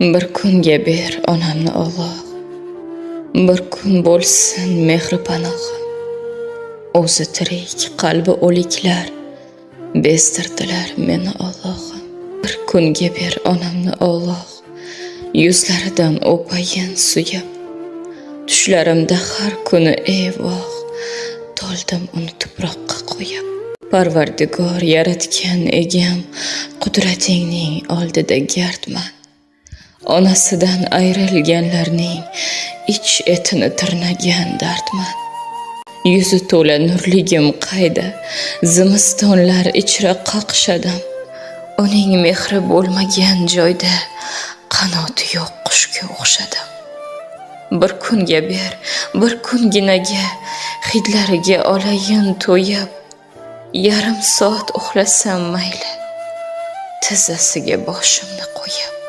bir kunga ber onamni Alloh bir kun bo'lsin mehri panohi. O'zi tirik qalbi o'liklar bezdirdilar meni Allohim. Bir kunga ber onamni Alloh yuzlaridan o'payin suyab tushlarimda har kuni ey voh toldim uni tuproqqa qo'yib. Parvardigor yaratgan egam qudratingning oldida gardman. Onasidan ayrilganlarning ich etini tirnagan dardman. Yuzi to'la nurligim qayda? Zimistonlar ichra qaqshadim uning mehri bo'lmagan joyda qanoti yo'q qushga o'xshadim bir kunga ber bir kunginaga hidlariga olayin to'yib yarim soat uxlasam mayli tizzasiga boshimni qo'yib.